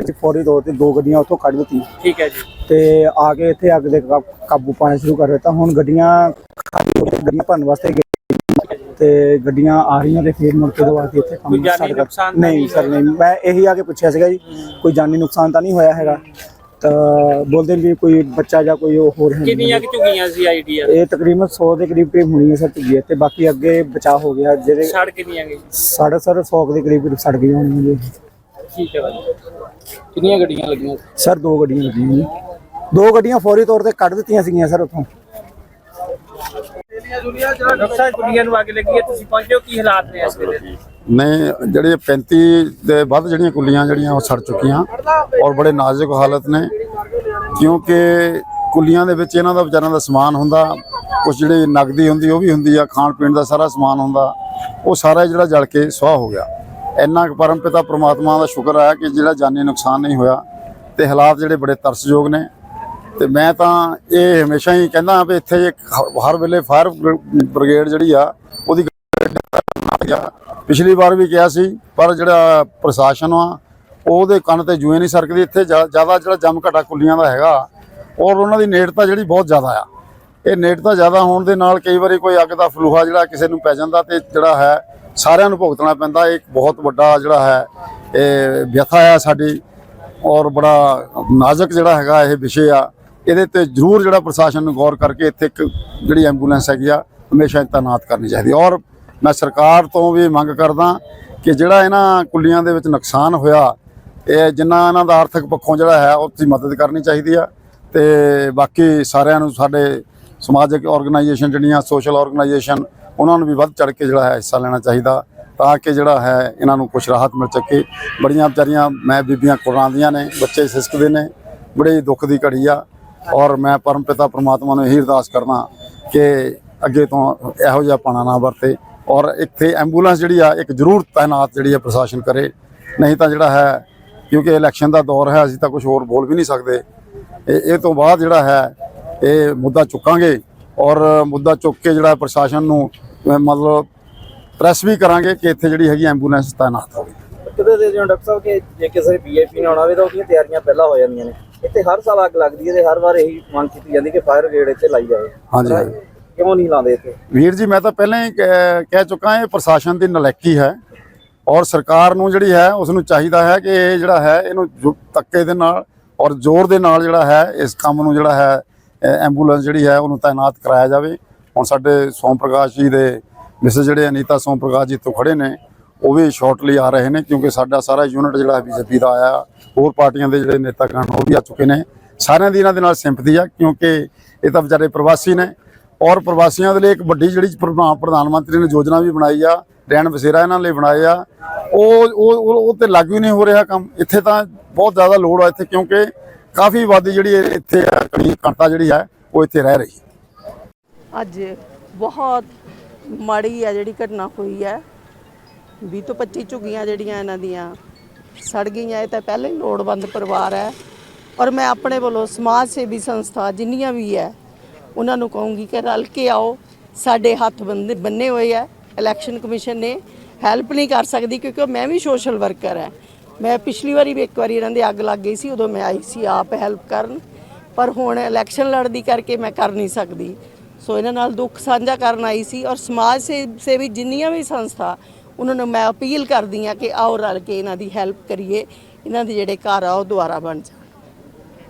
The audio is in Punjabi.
ਅਸੀਂ ਫੌਰੀ ਤੌਰ ਤੇ ਦੋ ਗੱਡੀਆਂ ਉੱਥੋਂ ਕੱਢ ਦਿੱਤੀਆਂ। ਠੀਕ ਹੈ ਜੀ। ਤੇ ਆ ਕੇ ਇੱਥੇ ਅੱਗ ਦੇ ਕਾ- ਕਾਬੂ ਪਾਣਾ ਸ਼ੁਰੂ ਕਰ ਦਿੱਤਾ। ਹੁਣ ਗੱਡੀਆਂ ਖਾਲੀ ਹੋ ਗਈਆਂ, ਗੱਡੀਆਂ ਭਰਨ ਵਾਸਤੇ ਗਏ। ਤੇ ਗੱਡੀਆਂ ਆ ਰਹੀਆਂ ਤੇ ਫੇਰ ਮੁੜ ਕੇ ਦਵਾ ਕੇ ਇੱਥੇ ਕੰਮ ਕੋਈ ਜਾਨੀ start ਕਰ- ਨੁਕਸਾਨ ਤਾਂ ਨਹੀਂ ਨਹੀਂ ਸਰ ਨਹੀਂ। ਮੈਂ ਇਹੀ ਆ ਕੇ ਪੁੱਛਿਆ ਸੀਗਾ ਜੀ ਕੋਈ ਜਾਨੀ ਨੁਕਸਾਨ ਤਾਂ ਨਹੀਂ ਹੋਇਆ ਹੈਗਾ? ਤਾਂ ਬੋਲਦੇ ਵੀ ਕੋਈ ਬੱਚਾ ਜਾਂ ਕੋਈ ਉਹ ਹੋਰ ਹੈ ਨਹੀਂ। ਕਿੰਨੀਆਂ ਕਿ ਝੁਗੀਆਂ ਸੀ ਆਈਡੀਆ? ਇਹ ਤਕਰੀਬਨ 100 ਦੇ ਕਰੀਬ ਕਰੀਬ ਹੋਣੀ ਹੈ ਸਰ ਝੁੱਗੀ। ਤੇ ਬਾਕੀ ਅੱਗੇ ਬਚਾਅ ਹੋ ਗਿਆ ਜਿਹਦੇ ਸੜ ਕਿੰਨੀਆਂ ਗਈ ਸਾਢੇ ਸਰ 100 ਦੇ ਕਰੀਬ ਸੜ ਗਈਆਂ ਹੋਣਗੀਆਂ ਜੀ ਠੀਕ ਹੈ ਬਾਜੀ ਕਿੰਨੀਆਂ ਗੱਡੀਆਂ ਲੱਗੀਆਂ? ਸਰ ਦੋ ਗੱਡੀਆਂ ਲੱਗੀਆਂ ਜੀ। ਦੋ ਗੱਡੀਆਂ ਫੌਰੀ ਤੌਰ ਤੇ ਕੱਢ ਦਿੱਤੀਆਂ ਸੀਗੀਆਂ ਸਰ ਉੱਥੋਂ। ਡਾਕਟਰ ਸਾਹਿਬ ਕੁੜੀਆਂ ਨੂੰ ਅੱਗ ਲੱਗੀ ਹੈ ਤੁਸੀਂ ਪਹੁੰਚੇ ਹੋ ਕੀ ਹਾਲਾਤ ਨੇ ਇਸ ਵੇਲੇ? ਨੇ ਜਿਹੜੇ 35 ਦੇ ਵੱਧ ਜਿਹੜੀਆਂ ਕੁੱਲੀਆਂ ਜਿਹੜੀਆਂ ਉਹ ਸੜ ਚੁੱਕੀਆਂ ਔਰ ਬੜੇ ਨਾਜ਼ੁਕ ਹਾਲਤ ਨੇ ਕਿਉਂਕਿ ਕੁੱਲੀਆਂ ਦੇ ਵਿੱਚ ਇਹਨਾਂ ਦਾ ਵਿਚਾਰਾਂ ਦਾ ਸਮਾਨ ਹੁੰਦਾ ਕੁਝ ਜਿਹੜੀ ਨਗਦੀ ਹੁੰਦੀ ਉਹ ਵੀ ਹੁੰਦੀ ਆ ਖਾਣ ਪੀਣ ਦਾ ਸਾਰਾ ਸਮਾਨ ਹੁੰਦਾ ਉਹ ਸਾਰਾ ਜਿਹੜਾ ਜਲ ਕੇ ਸੁਆਹ ਹੋ ਗਿਆ। ਇੰਨਾ ਕੁ ਪਰਮਪਿਤਾ ਪ੍ਰਮਾਤਮਾ ਦਾ ਸ਼ੁਕਰ ਹੈ ਕਿ ਜਿਹੜਾ ਜਾਨੀ ਨੁਕਸਾਨ ਨਹੀਂ ਹੋਇਆ ਤੇ ਹਾਲਾਤ ਜਿਹੜੇ ਬੜੇ ਤਰਸਯੋਗ ਨੇ। ਤੇ ਮੈਂ ਤਾਂ ਇਹ ਹਮੇਸ਼ਾ ਹੀ ਕਹਿੰਦਾ ਵੀ ਇੱਥੇ ਹਰ ਵੇਲੇ ਫਾਇਰ ਬ੍ਰਿਗੇਡ ਜਿਹੜੀ ਆ, ਉਹਦੀ ਗਿਆ ਪਿਛਲੀ ਵਾਰ ਵੀ ਕਿਹਾ ਸੀ, ਪਰ ਜਿਹੜਾ ਪ੍ਰਸ਼ਾਸਨ ਆ, ਉਹਦੇ ਕੰਨ ਤੇ ਜੂਏ ਨਹੀਂ ਸਰਕਦੀ। ਇੱਥੇ ਜ਼ਿਆਦਾ ਜਿਹੜਾ ਜੰਮ ਘਟਾ ਕੁੱਲੀਆਂ ਦਾ ਹੈਗਾ, ਔਰ ਉਹਨਾਂ ਦੀ ਨੇੜਤਾ ਜਿਹੜੀ ਬਹੁਤ ਜ਼ਿਆਦਾ ਆ। ਇਹ ਨੇੜਤਾ ਜ਼ਿਆਦਾ ਹੋਣ ਦੇ ਨਾਲ ਕਈ ਵਾਰੀ ਕੋਈ ਅੱਗ ਦਾ ਫਲੂਹਾ ਜਿਹੜਾ ਕਿਸੇ ਨੂੰ ਪੈ ਜਾਂਦਾ ਤੇ ਜਿਹੜਾ ਹੈ ਸਾਰਿਆਂ ਨੂੰ ਭੁਗਤਣਾ ਪੈਂਦਾ। ਇਹ ਇੱਕ ਬਹੁਤ ਵੱਡਾ ਜਿਹੜਾ ਹੈ, ਇਹ ਵਿਅਥਾ ਆ ਸਾਡੀ ਔਰ ਬੜਾ ਨਾਜ਼ੁਕ ਜਿਹੜਾ ਹੈਗਾ ਇਹ ਵਿਸ਼ੇ ਆ। ਇਹਦੇ ਤੇ ਜ਼ਰੂਰ ਜਿਹੜਾ ਪ੍ਰਸ਼ਾਸਨ ਨੂੰ ਗੌਰ ਕਰਕੇ ਇੱਥੇ ਇੱਕ ਜਿਹੜੀ ਐਂਬੂਲੈਂਸ ਹੈਗੀ ਆ, ਹਮੇਸ਼ਾ ਤਾਇਨਾਤ ਕਰਨੀ ਚਾਹੀਦੀ। ਔਰ ਮੈਂ ਸਰਕਾਰ ਤੋਂ ਵੀ ਮੰਗ ਕਰਦਾ ਕਿ ਜਿਹੜਾ ਇਹਨਾਂ ਕੁੱਲੀਆਂ ਦੇ ਵਿੱਚ ਨੁਕਸਾਨ ਹੋਇਆ, ਇਹ ਜਿੰਨਾ ਇਹਨਾਂ ਦਾ ਆਰਥਿਕ ਪੱਖੋਂ ਜਿਹੜਾ ਹੈ, ਉਹ ਦੀ ਮਦਦ ਕਰਨੀ ਚਾਹੀਦੀ ਆ। ਤੇ ਬਾਕੀ ਸਾਰਿਆਂ ਨੂੰ ਸਾਡੇ ਸਮਾਜਿਕ ਆਰਗੇਨਾਈਜੇਸ਼ਨ ਜਿਹੜੀਆਂ ਸੋਸ਼ਲ ਆਰਗੇਨਾਈਜੇਸ਼ਨ ਉਹਨਾਂ ਨੂੰ ਵੀ ਵੱਧ ਚੜ ਕੇ ਜਿਹੜਾ ਹੈ ਹਿੱਸਾ ਲੈਣਾ ਚਾਹੀਦਾ, ਤਾਂ ਕਿ ਜਿਹੜਾ ਹੈ ਇਹਨਾਂ ਨੂੰ ਕੁਝ ਰਾਹਤ ਮਿਲ ਸਕੇ। ਬੜੀਆਂ ਵਿਚਾਰੀਆਂ, ਮੈਂ ਬੀਬੀਆਂ ਕੁਰਾਂਦੀਆਂ ਨੇ, ਬੱਚੇ ਸਿਸਕਦੇ ਨੇ, ਬੜੇ ਦੁੱਖ ਦੀ ਘੜੀ ਆ। ਔਰ ਮੈਂ ਪਰਮ ਪਿਤਾ ਪ੍ਰਮਾਤਮਾ ਨੂੰ ਇਹੀ ਅਰਦਾਸ ਕਰਦਾ ਕਿ ਅੱਗੇ ਤੋਂ ਇਹੋ ਜਿਹਾ ਪਾਣਾ ਨਾ ਵਰਤੇ। ਔਰ ਇੱਥੇ ਐਂਬੂਲੈਂਸ ਜਿਹੜੀ ਆ, ਇੱਕ ਜ਼ਰੂਰ ਤਾਇਨਾਤ ਜਿਹੜੀ ਆ ਪ੍ਰਸ਼ਾਸਨ ਕਰੇ। ਨਹੀਂ ਤਾਂ ਜਿਹੜਾ ਹੈ, ਕਿਉਂਕਿ ਇਲੈਕਸ਼ਨ ਦਾ ਦੌਰ ਹੈ, ਅਸੀਂ ਤਾਂ ਕੁਝ ਹੋਰ ਬੋਲ ਵੀ ਨਹੀਂ ਸਕਦੇ। ਇਹ ਇਹ ਤੋਂ ਬਾਅਦ ਜਿਹੜਾ ਹੈ, ਇਹ ਮੁੱਦਾ ਚੁੱਕਾਂਗੇ। ਔਰ ਮੁੱਦਾ ਚੁੱਕ ਕੇ ਜਿਹੜਾ ਪ੍ਰਸ਼ਾਸਨ ਨੂੰ ਮਤਲਬ ਪ੍ਰੈਸ ਵੀ ਕਰਾਂਗੇ ਕਿ ਇੱਥੇ ਜਿਹੜੀ ਹੈਗੀ ਐਂਬੂਲੈਂਸ ਤਾਇਨਾਤ ਹੋਵੇ। ਕਿਤੇ ਦੇ ਜਿਉਂ ਡਾਕਟਰ ਸਾਹਿਬ ਕਿ ਜੇ ਕਿਸੇ ਵੀਆਈਪੀ ਨੇ ਆਉਣਾ ਹੋਵੇ ਤਾਂ ਉਹਦੀਆਂ ਤਿਆਰੀਆਂ ਪਹਿਲਾਂ ਹੋ ਜਾਂਦੀਆਂ ਨੇ। ਇੱਥੇ ਹਰ ਸਾਲ ਅੱਗ ਲੱਗਦੀ ਹੈ ਤੇ ਹਰ ਵਾਰ ਇਹੀ ਮੰਗ ਕੀਤੀ ਜਾਂਦੀ ਕਿ ਫਾਇਰ ਬ੍ਰਿਗੇਡ ਇੱਥੇ ਲਾਈ ਜਾਵੇ। ਹਾਂਜੀ ਹਾਂਜੀ। ਕਿਉਂ ਨਹੀਂ ਲਾਉਂਦੇ ਇੱਥੇ? ਵੀਰ ਜੀ ਮੈਂ ਤਾਂ ਪਹਿਲਾਂ ਹੀ ਕਹਿ ਚੁੱਕਾ ਇਹ ਪ੍ਰਸ਼ਾਸਨ ਦੀ ਨਲਾਇਕੀ ਹੈ ਔਰ ਸਰਕਾਰ ਨੂੰ ਜਿਹੜੀ ਹੈ ਉਸ ਨੂੰ ਚਾਹੀਦਾ ਹੈ ਕਿ ਇਹ ਜਿਹੜਾ ਹੈ ਇਹਨੂੰ ਧੱਕੇ ਦੇ ਨਾਲ ਔਰ ਜ਼ੋਰ ਦੇ ਨਾਲ ਜਿਹੜਾ ਹੈ ਇਸ ਕੰਮ ਨੂੰ ਜਿਹੜਾ ਹੈ ਐਂਬੂਲੈਂਸ ਜਿਹੜੀ ਹੈ ਉਹਨੂੰ ਤਾਇਨਾਤ ਕਰਾਇਆ ਜਾਵੇ। ਹੁਣ ਸਾਡੇ ਸੋਮ ਪ੍ਰਕਾਸ਼ ਜੀ ਦੇ ਮਿਸਿਸ ਜਿਹੜੇ ਅਨੀਤਾ ਸੋਮ ਪ੍ਰਕਾਸ਼ ਜੀ ਤੋਂ ਖੜੇ ਨੇ ਉਹ ਵੀ ਸ਼ਾਰਟਲੀ ਆ ਰਹੇ ਨੇ ਕਿਉਂਕਿ ਸਾਡਾ ਸਾਰਾ ਯੂਨਿਟ ਜਿਹੜਾ ਬੀਜੇਪੀ ਦਾ ਆਇਆ ਹੋਰ ਪਾਰਟੀਆਂ ਦੇ ਜਿਹੜੇ ਨੇਤਾ ਨੇਤਾਗਣ ਉਹ ਵੀ ਆ ਚੁੱਕੇ ਨੇ। ਸਾਰਿਆਂ ਦੀ ਇਹਨਾਂ ਦੇ ਨਾਲ ਸਿੰਪਥੀ ਆ ਕਿਉਂਕਿ ਇਹ ਤਾਂ ਵਿਚਾਰੇ ਪ੍ਰਵਾਸੀ ਨੇ ਔਰ ਪ੍ਰਵਾਸੀਆਂ ਦੇ ਲਈ ਇੱਕ ਵੱਡੀ ਜਿਹੜੀ ਪ੍ਰਧਾਨ ਮੰਤਰੀ ਨੇ ਯੋਜਨਾ ਵੀ ਬਣਾਈ ਆ ਰਹਿਣ ਵਸੇਰਾ ਇਹਨਾਂ ਲਈ ਬਣਾਏ ਆ। ਉਹ ਉਹ ਉਹ ਉਹ ਤੇ ਲਾਗੂ ਹੀ ਨਹੀਂ ਹੋ ਰਿਹਾ ਕੰਮ। ਇੱਥੇ ਤਾਂ ਬਹੁਤ ਜ਼ਿਆਦਾ ਲੋੜ ਆ ਇੱਥੇ ਕਿਉਂਕਿ ਕਾਫੀ ਆਬਾਦੀ ਜਿਹੜੀ ਇੱਥੇ ਆ, ਕਣੀ ਘੰਟਾ ਜਿਹੜੀ ਹੈ ਉਹ ਇੱਥੇ ਰਹਿ ਰਹੀ। ਹੈ ਅੱਜ ਬਹੁਤ ਮਾੜੀ ਹੈ ਜਿਹੜੀ ਘਟਨਾ ਹੋਈ ਹੈ। 20 ਤੋਂ 25 ਝੁੱਗੀਆਂ ਜਿਹੜੀਆਂ ਇਹਨਾਂ ਦੀਆਂ ਸੜ ਗਈਆਂ, ਇਹ ਤਾਂ ਪਹਿਲਾਂ ਹੀ ਲੋੜਵੰਦ ਪਰਿਵਾਰ ਹੈ। ਔਰ ਮੈਂ ਆਪਣੇ ਵੱਲੋਂ ਸਮਾਜ ਸੇਵੀ ਸੰਸਥਾ ਜਿੰਨੀਆਂ ਵੀ ਹੈ, ਉਹਨਾਂ ਨੂੰ ਕਹੂੰਗੀ ਕਿ ਰਲ ਕੇ ਆਓ। ਸਾਡੇ ਹੱਥ ਬੰਨੇ ਬੰਨੇ ਹੋਏ ਆ ਇਲੈਕਸ਼ਨ ਕਮਿਸ਼ਨ ਨੇ ਹੈਲਪ ਨਹੀਂ ਕਰ ਸਕਦੀ ਕਿਉਂਕਿ ਮੈਂ ਵੀ ਸੋਸ਼ਲ ਵਰਕਰ ਹੈ। ਮੈਂ ਪਿਛਲੀ ਵਾਰੀ ਵੀ ਇੱਕ ਵਾਰੀ ਇਹਨਾਂ ਦੇ ਅੱਗ ਲੱਗ ਗਈ ਸੀ, ਉਦੋਂ ਮੈਂ ਆਈ ਸੀ ਆਪ ਹੈਲਪ ਕਰਨ। ਪਰ ਹੁਣ ਇਲੈਕਸ਼ਨ ਲੜਦੀ ਕਰਕੇ ਮੈਂ ਕਰ ਨਹੀਂ ਸਕਦੀ। ਸੋ ਇਹਨਾਂ ਨਾਲ ਦੁੱਖ ਸਾਂਝਾ ਕਰਨ ਆਈ ਸੀ ਔਰ ਸਮਾਜ ਸੇ, ਸੇਵੀ ਜਿੰਨੀਆਂ ਵੀ ਸੰਸਥਾ, ਉਹਨਾਂ ਨੂੰ ਮੈਂ ਅਪੀਲ ਕਰਦੀ ਹਾਂ ਕਿ ਆਓ ਰਲ ਕੇ ਇਹਨਾਂ ਦੀ ਹੈਲਪ ਕਰੀਏ, ਇਹਨਾਂ ਦੇ ਜਿਹੜੇ ਘਰ ਆ ਉਹ ਦੁਆਰਾ ਬਣ ਜਾਣ।